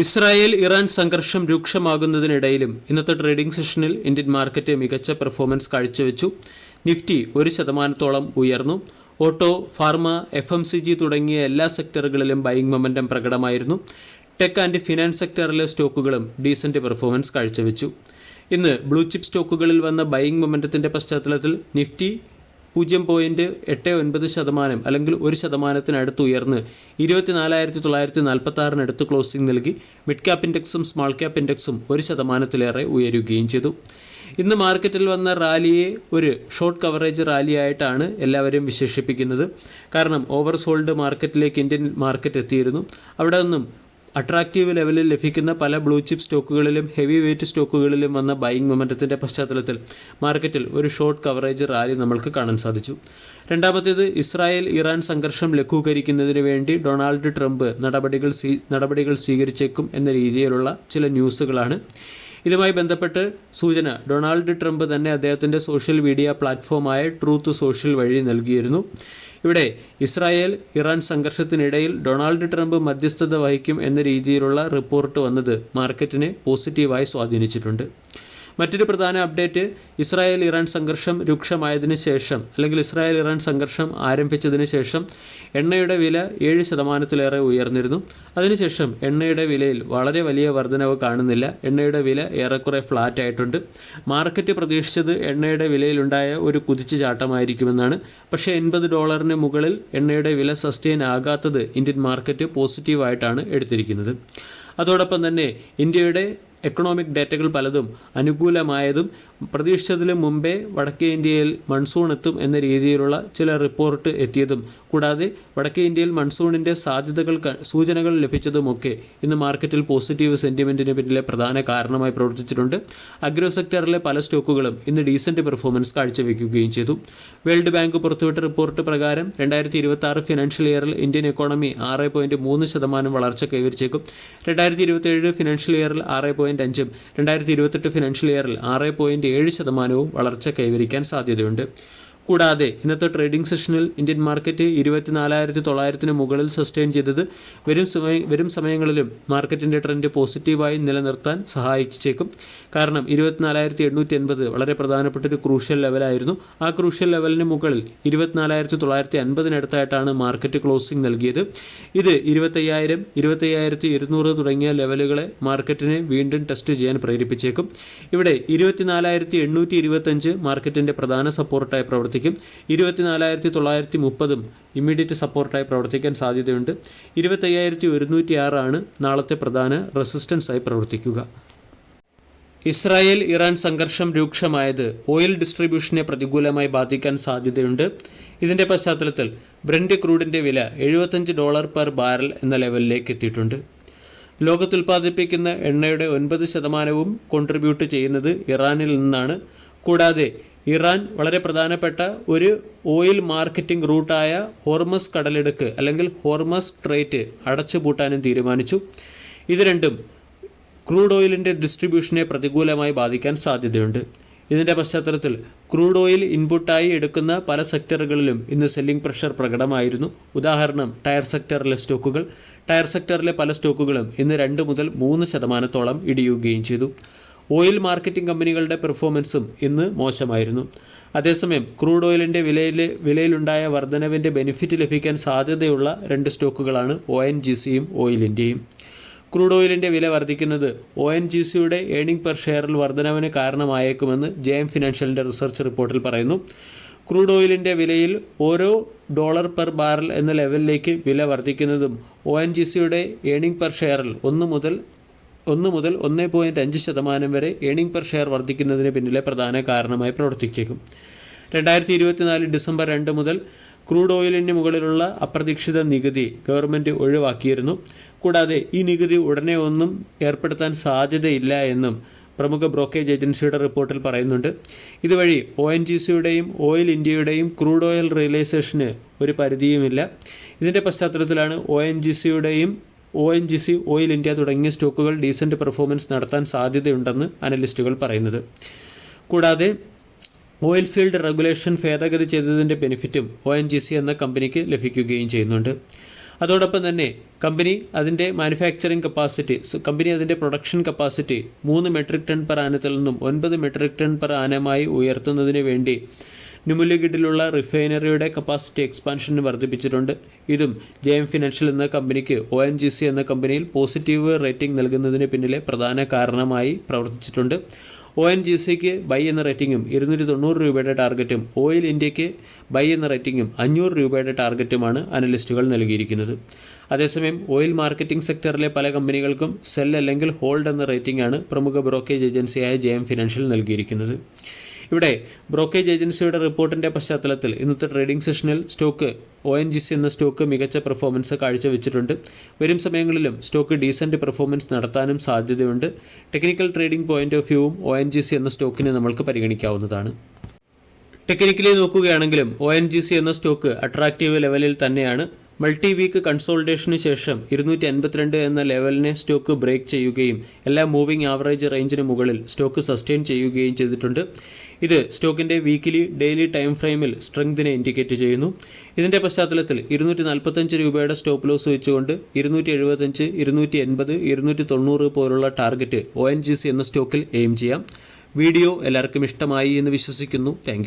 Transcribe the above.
Israel Iran സംഘർഷം രൂക്ഷമാകുന്നതിനിടയിലും ഇന്നത്തെ trading സെഷനിൽ ഇന്ത്യൻ മാർക്കറ്റ് മികച്ച പെർഫോമൻസ് കാഴ്ചവെച്ചു. നിഫ്റ്റി ഒരു ശതമാനത്തോളം ഉയർന്നു. Auto pharma F M C G തുടങ്ങിയ എല്ലാ സെക്ടറുകളിലും ബൈങ് മൊമെന്റം പ്രകടമായിരുന്നു. ടെക് ആൻഡ് ഫിനാൻസ് സെക്ടറിലെ സ്റ്റോക്കുകളും ഡീസന്റ് പെർഫോമൻസ് കാഴ്ചവെച്ചു. ഇന്ന് ബ്ലൂ ചിപ്പ് സ്റ്റോക്കുകളിൽ വന്ന ബൈങ് മൊമെന്റത്തിന്റെ പശ്ചാത്തലത്തിൽ നിഫ്റ്റി പൂജ്യം പോയിന്റ് എട്ട് ഒൻപത് ശതമാനം അല്ലെങ്കിൽ ഒരു ശതമാനത്തിനടുത്ത് ഉയർന്ന് ഇരുപത്തിനാലായിരത്തി തൊള്ളായിരത്തി നാൽപ്പത്തി ആറിനടുത്ത് ക്ലോസിംഗ് നൽകി മിഡ് ക്യാപ് ഇൻഡെക്സും സ്മാൾ ക്യാപ് ഇൻഡെക്സും ഒരു ശതമാനത്തിലേറെ ഉയരുകയും ചെയ്തു. ഇന്ന് മാർക്കറ്റിൽ വന്ന റാലിയെ ഒരു ഷോർട്ട് കവറേജ് റാലിയായിട്ടാണ് എല്ലാവരും വിശേഷിപ്പിക്കുന്നത്. കാരണം ഓവർ സോൾഡ് മാർക്കറ്റിലേക്ക് ഇന്ത്യൻ മാർക്കറ്റ് എത്തിയിരുന്നു. അവിടെ നിന്നും അട്രാക്റ്റീവ് ലെവലിൽ ലഭിക്കുന്ന പല ബ്ലൂ ചിപ്പ് സ്റ്റോക്കുകളിലും ഹെവി വെയിറ്റ് സ്റ്റോക്കുകളിലും വന്ന ബൈയിങ് മൊമെന്റത്തിന്റെ പശ്ചാത്തലത്തിൽ മാർക്കറ്റിൽ ഒരു ഷോർട്ട് കവറേജ് റാലി നമ്മൾക്ക് കാണാൻ സാധിച്ചു. രണ്ടാമത്തേത് ഇസ്രായേൽ ഇറാൻ സംഘർഷം ലഘൂകരിക്കുന്നതിന് വേണ്ടി ഡൊണാൾഡ് ട്രംപ് നടപടികൾ നടപടികൾ സ്വീകരിച്ചേക്കും എന്ന രീതിയിലുള്ള ചില ന്യൂസുകളാണ് ഇതുമായി ബന്ധപ്പെട്ട് സൂചന. ഡൊണാൾഡ് ട്രംപ് തന്നെ അദ്ദേഹത്തിന്റെ സോഷ്യൽ മീഡിയ പ്ലാറ്റ്ഫോമായ ട്രൂത്ത് സോഷ്യൽ വഴി നൽകിയിരുന്നു. ഇവിടെ ഇസ്രായേൽ ഇറാൻ സംഘർഷത്തിനിടയിൽ ഡൊണാൾഡ് ട്രംപ് മധ്യസ്ഥത വഹിക്കും എന്ന രീതിയിലുള്ള റിപ്പോർട്ട് വന്നത് മാർക്കറ്റിനെ പോസിറ്റീവായി സ്വാധീനിച്ചിട്ടുണ്ട്. മറ്റൊരു പ്രധാന അപ്ഡേറ്റ് ഇസ്രായേൽ ഇറാൻ സംഘർഷം രൂക്ഷമായതിനു ശേഷം അല്ലെങ്കിൽ ഇസ്രായേൽ ഇറാൻ സംഘർഷം ആരംഭിച്ചതിന് ശേഷം എണ്ണയുടെ വില ഏഴ് ശതമാനത്തിലേറെ ഉയർന്നിരുന്നു. അതിനുശേഷം എണ്ണയുടെ വിലയിൽ വളരെ വലിയ വർധനവ് കാണുന്നില്ല. എണ്ണയുടെ വില ഏറെക്കുറെ ഫ്ലാറ്റ് ആയിട്ടുണ്ട്. മാർക്കറ്റ് പ്രതീക്ഷിച്ചത് എണ്ണയുടെ വിലയിലുണ്ടായ ഒരു കുതിച്ചു ചാട്ടമായിരിക്കുമെന്നാണ്. പക്ഷേ എൺപത് ഡോളറിന് മുകളിൽ എണ്ണയുടെ വില സസ്റ്റെയിൻ ആകാത്തത് ഇന്ത്യൻ മാർക്കറ്റ് പോസിറ്റീവായിട്ടാണ് എടുത്തിരിക്കുന്നത്. അതോടൊപ്പം തന്നെ ഇന്ത്യയുടെ എക്കണോമിക് ഡേറ്റകൾ പലതും അനുകൂലമായതും പ്രതീക്ഷിച്ചതിലും മുമ്പേ വടക്കേ ഇന്ത്യയിൽ മൺസൂൺ എത്തും എന്ന രീതിയിലുള്ള ചില റിപ്പോർട്ട് എത്തിയതും കൂടാതെ വടക്കേ ഇന്ത്യയിൽ മൺസൂണിന്റെ സാധ്യതകൾ സൂചനകൾ ലഭിച്ചതുമൊക്കെ ഇന്ന് മാർക്കറ്റിൽ പോസിറ്റീവ് സെന്റിമെന്റിന് പിന്നിലെ പ്രധാന കാരണമായി പ്രവർത്തിച്ചിട്ടുണ്ട്. അഗ്രോ സെക്ടറിലെ പല സ്റ്റോക്കുകളും ഇന്ന് ഡീസന്റ് പെർഫോമൻസ് കാഴ്ചവെക്കുകയും ചെയ്തു. വേൾഡ് ബാങ്ക് പുറത്തുവിട്ട റിപ്പോർട്ട് പ്രകാരം രണ്ടായിരത്തി ഇരുപത്തി ഫിനാൻഷ്യൽ ഇയറിൽ ഇന്ത്യൻ എക്കോണമി ആറ് പോയിന്റ് മൂന്ന് ശതമാനം വളർച്ച കൈവരിച്ചേക്കും. രണ്ടായിരത്തി ഇരുപത്തേഴ് ഫിനാൻഷ്യൽ ഇയറിൽ ആറ് പോയിന്റ് അഞ്ചും രണ്ടായിരത്തി ഇരുപത്തെട്ട് ഫിനാൻഷ്യൽ ഇയറിൽ ആറ് പോയിന്റ് ഏഴ് ശതമാനവും വളർച്ച കൈവരിക്കാൻ സാധ്യതയുണ്ട്. കൂടാതെ ഇന്നത്തെ ട്രേഡിംഗ് സെഷനിൽ ഇന്ത്യൻ മാർക്കറ്റ് ഇരുപത്തിനാലായിരത്തി തൊള്ളായിരത്തിന് മുകളിൽ സസ്റ്റെയിൻ ചെയ്തത് വരും സമയ വരും സമയങ്ങളിലും മാർക്കറ്റിന്റെ ട്രെൻഡ് പോസിറ്റീവായി നിലനിർത്താൻ സഹായിച്ചേക്കും. കാരണം ഇരുപത്തിനാലായിരത്തി എണ്ണൂറ്റി എൺപത് വളരെ പ്രധാനപ്പെട്ട ഒരു ക്രൂഷ്യൽ ലെവലായിരുന്നു ആ ക്രൂഷ്യൽ ലെവലിന് മുകളിൽ ഇരുപത്തിനാലായിരത്തി തൊള്ളായിരത്തി അൻപതിനടുത്തായിട്ടാണ് മാർക്കറ്റ് ക്ലോസിംഗ് നൽകിയത്. ഇത് ഇരുപത്തയ്യായിരം ഇരുപത്തയ്യായിരത്തി ഇരുന്നൂറ് തുടങ്ങിയ ലെവലുകളെ മാർക്കറ്റിനെ വീണ്ടും ടെസ്റ്റ് ചെയ്യാൻ പ്രേരിപ്പിച്ചേക്കും. ഇവിടെ ഇരുപത്തിനാലായിരത്തി എണ്ണൂറ്റി ഇരുപത്തഞ്ച് മാർക്കറ്റിന്റെ പ്രധാന സപ്പോർട്ടായി പ്രവർത്തിക്കും ഇരുപത്തിനാലായിരത്തി തൊള്ളായിരത്തി മുപ്പതും ഇമ്മീഡിയറ്റ് സപ്പോർട്ടായി പ്രവർത്തിക്കാൻ സാധ്യതയുണ്ട്. ഇരുപത്തയ്യായിരത്തി ഒരുന്നൂറ്റി ആറാണ് നാളത്തെ പ്രധാന റെസിസ്റ്റൻസായി പ്രവർത്തിക്കുക. ഇസ്രായേൽ ഇറാൻ സംഘർഷം രൂക്ഷമായത് ഓയിൽ ഡിസ്ട്രിബ്യൂഷനെ പ്രതികൂലമായി ബാധിക്കാൻ സാധ്യതയുണ്ട്. ഇതിന്റെ പശ്ചാത്തലത്തിൽ ബ്രൻഡ് ക്രൂഡിന്റെ വില എഴുപത്തഞ്ച് ഡോളർ പെർ ബാരൽ എന്ന ലെവലിലേക്ക് എത്തിയിട്ടുണ്ട്. ലോകത്ത് ഉൽപ്പാദിപ്പിക്കുന്ന എണ്ണയുടെ ഒൻപത് ശതമാനവും കോൺട്രിബ്യൂട്ട് ചെയ്യുന്നത് ഇറാനിൽ നിന്നാണ്. കൂടാതെ ഇറാൻ വളരെ പ്രധാനപ്പെട്ട ഒരു ഓയിൽ മാർക്കറ്റിംഗ് റൂട്ടായ ഹോർമസ് കടലിടുക്ക് അല്ലെങ്കിൽ ഹോർമസ് ട്രേറ്റ് അടച്ചുപൂട്ടാനും തീരുമാനിച്ചു. ഇത് രണ്ടും ക്രൂഡ് ഓയിലിന്റെ ഡിസ്ട്രിബ്യൂഷനെ പ്രതികൂലമായി ബാധിക്കാൻ സാധ്യതയുണ്ട്. ഇതിന്റെ പശ്ചാത്തലത്തിൽ ക്രൂഡ് ഓയിൽ ഇൻപുട്ടായി എടുക്കുന്ന പല സെക്ടറുകളിലും ഇന്ന് സെല്ലിംഗ് പ്രഷർ പ്രകടമായിരുന്നു. ഉദാഹരണം ടയർ സെക്ടറിലെ സ്റ്റോക്കുകൾ. ടയർ സെക്ടറിലെ പല സ്റ്റോക്കുകളും ഇന്ന് രണ്ട് മുതൽ മൂന്ന് ശതമാനത്തോളം ഇടിയുകയും ചെയ്തു. ഓയിൽ മാർക്കറ്റിംഗ് കമ്പനികളുടെ പെർഫോമൻസും ഇന്ന് മോശമായിരുന്നു. അതേസമയം ക്രൂഡ് ഓയിലിന്റെ വിലയിൽ വിലയിലുണ്ടായ വർധനവിന്റെ ബെനിഫിറ്റ് ലഭിക്കാൻ സാധ്യതയുള്ള രണ്ട് സ്റ്റോക്കുകളാണ് ഒ എൻ ജി സിയും ഓയിൽ ഇന്ത്യയും. ക്രൂഡ് ഓയിലിന്റെ വില വർദ്ധിക്കുന്നത് ഒ എൻ ജി സിയുടെ ഏണിംഗ് പെർ ഷെയറിൽ വർധനവിന് കാരണമായേക്കുമെന്ന് ജെ എം ഫിനാൻഷ്യലിന്റെ റിസർച്ച് റിപ്പോർട്ടിൽ പറയുന്നു. ക്രൂഡ് ഓയിലിന്റെ വിലയിൽ ഓരോ ഡോളർ പെർ ബാരൽ എന്ന ലെവലിലേക്ക് വില വർദ്ധിക്കുന്നതും ഒ എൻ ജി സിയുടെ ഏണിംഗ് പെർ ഷെയറിൽ ഒന്ന് മുതൽ ഒന്ന് മുതൽ ഒന്ന് പോയിന്റ് അഞ്ച് ശതമാനം വരെ ഏണിംഗ് പെർ ഷെയർ വർദ്ധിക്കുന്നതിന് പിന്നിലെ പ്രധാന കാരണമായി പ്രവർത്തിച്ചേക്കും. രണ്ടായിരത്തി ഇരുപത്തിനാല് ഡിസംബർ രണ്ട് മുതൽ ക്രൂഡ് ഓയിലിന് മുകളിലുള്ള അപ്രതീക്ഷിത നികുതി ഗവൺമെന്റ് ഒഴിവാക്കിയിരുന്നു. കൂടാതെ ഈ നികുതി ഉടനെ ഒന്നും ഏർപ്പെടുത്താൻ സാധ്യതയില്ല എന്നും പ്രമുഖ ബ്രോക്കേജ് ഏജൻസിയുടെ റിപ്പോർട്ടിൽ പറയുന്നുണ്ട്. ഇതുവഴി ഒ എൻ ജി സിയുടെയും ഓയിൽ ഇന്ത്യയുടെയും ക്രൂഡ് ഓയിൽ റിയലൈസേഷന് ഒരു പരിധിയുമില്ല. ഇതിന്റെ പശ്ചാത്തലത്തിലാണ് O N G സിയുടെയും O N G C oil India തുടങ്ങിയ സ്റ്റോക്കുകൾ ഡീസന്റ് പെർഫോമൻസ് നടത്താൻ സാധ്യതയുണ്ടെന്ന് അനലിസ്റ്റുകൾ പറയുന്നത്. കൂടാതെ ഓയിൽ ഫീൽഡ് റെഗുലേഷൻ ഭേദഗതി ചെയ്തതിന്റെ ബെനിഫിറ്റും ഒ എൻ ജി സി എന്ന കമ്പനിക്ക് ലഭിക്കുകയും ചെയ്യുന്നുണ്ട്. അതോടൊപ്പം തന്നെ കമ്പനി അതിന്റെ മാനുഫാക്ചറിങ് കപ്പാസിറ്റി കമ്പനി അതിന്റെ പ്രൊഡക്ഷൻ കപ്പാസിറ്റി മൂന്ന് മെട്രിക് ടൺ പെർ ആനത്തിൽ നിന്നും ഒൻപത് മെട്രിക് ടൺ പെർ ആനമായി ഉയർത്തുന്നതിന് വേണ്ടി നുമുലിഗിഡിലുള്ള റിഫൈനറിയുടെ കപ്പാസിറ്റി എക്സ്പാൻഷൻ വർദ്ധിപ്പിച്ചിട്ടുണ്ട്. ഇതും ജെ എം ഫിനാൻഷ്യൽ എന്ന കമ്പനിക്ക് ഒ എൻ ജി സി എന്ന കമ്പനിയിൽ പോസിറ്റീവ് റേറ്റിംഗ് നൽകുന്നതിന് പിന്നിലെ പ്രധാന കാരണമായി പ്രവർത്തിച്ചിട്ടുണ്ട്. ഒ എൻ ജി സിക്ക് ബൈ എന്ന റേറ്റിംഗും ഇരുന്നൂറ്റി തൊണ്ണൂറ് രൂപയുടെ ടാർഗറ്റും ഓയിൽ ഇന്ത്യയ്ക്ക് ബൈ എന്ന റേറ്റിംഗും അഞ്ഞൂറ് രൂപയുടെ ടാർഗറ്റുമാണ് അനലിസ്റ്റുകൾ നൽകിയിരിക്കുന്നത്. അതേസമയം ഓയിൽ മാർക്കറ്റിംഗ് സെക്ടറിലെ പല കമ്പനികൾക്കും സെൽ അല്ലെങ്കിൽ ഹോൾഡ് എന്ന റേറ്റിംഗ് ആണ് പ്രമുഖ ബ്രോക്കേജ് ഏജൻസിയായ ജെ എം ഫിനാൻഷ്യൽ നൽകിയിരിക്കുന്നത്. ഇവിടെ ബ്രോക്കേജ് ഏജൻസിയുടെ റിപ്പോർട്ടിന്റെ പശ്ചാത്തലത്തിൽ ഇന്നത്തെ ട്രേഡിംഗ് സെഷനിൽ stock O N G C എന്ന സ്റ്റോക്ക് മികച്ച പെർഫോമൻസ് കാഴ്ചവെച്ചിട്ടുണ്ട്. വരും സമയങ്ങളിലും സ്റ്റോക്ക് ഡീസന്റ് പെർഫോമൻസ് നടത്താനും സാധ്യതയുണ്ട്. ടെക്നിക്കൽ ട്രേഡിംഗ് പോയിന്റ് ഓഫ് വ്യൂവും ഒ എൻ ജി സി എന്ന സ്റ്റോക്കിനെ നമ്മൾക്ക് പരിഗണിക്കാവുന്നതാണ്. ടെക്നിക്കലി നോക്കുകയാണെങ്കിലും ഒ എൻ ജി സി എന്ന സ്റ്റോക്ക് അട്രാക്റ്റീവ് ലെവലിൽ തന്നെയാണ്. മൾട്ടി വീക്ക് കൺസോൾട്ടേഷന് ശേഷം ഇരുന്നൂറ്റി അൻപത്തിരണ്ട് എന്ന ലെവലിനെ സ്റ്റോക്ക് ബ്രേക്ക് ചെയ്യുകയും എല്ലാ മൂവിംഗ് ആവറേജ് റേഞ്ചിന് മുകളിൽ സ്റ്റോക്ക് സസ്റ്റെയിൻ ചെയ്യുകയും ചെയ്തിട്ടുണ്ട്. ഇത് സ്റ്റോക്കിന്റെ വീക്കിലി ഡെയിലി ടൈം ഫ്രെയിമിൽ സ്ട്രെങ്തിനെ ഇൻഡിക്കേറ്റ് ചെയ്യുന്നു. ഇതിന്റെ പശ്ചാത്തലത്തിൽ ഇരുന്നൂറ്റി നാൽപ്പത്തഞ്ച് രൂപയുടെ സ്റ്റോപ്പ് ലോസ് വെച്ചുകൊണ്ട് ഇരുന്നൂറ്റി എഴുപത്തഞ്ച് ഇരുന്നൂറ്റി എൺപത് ഇരുന്നൂറ്റി തൊണ്ണൂറ് പോലുള്ള target O N G C എന്ന സ്റ്റോക്കിൽ എയിം ചെയ്യാം. വീഡിയോ എല്ലാവർക്കും ഇഷ്ടമായി എന്ന് വിശ്വസിക്കുന്നു. താങ്ക്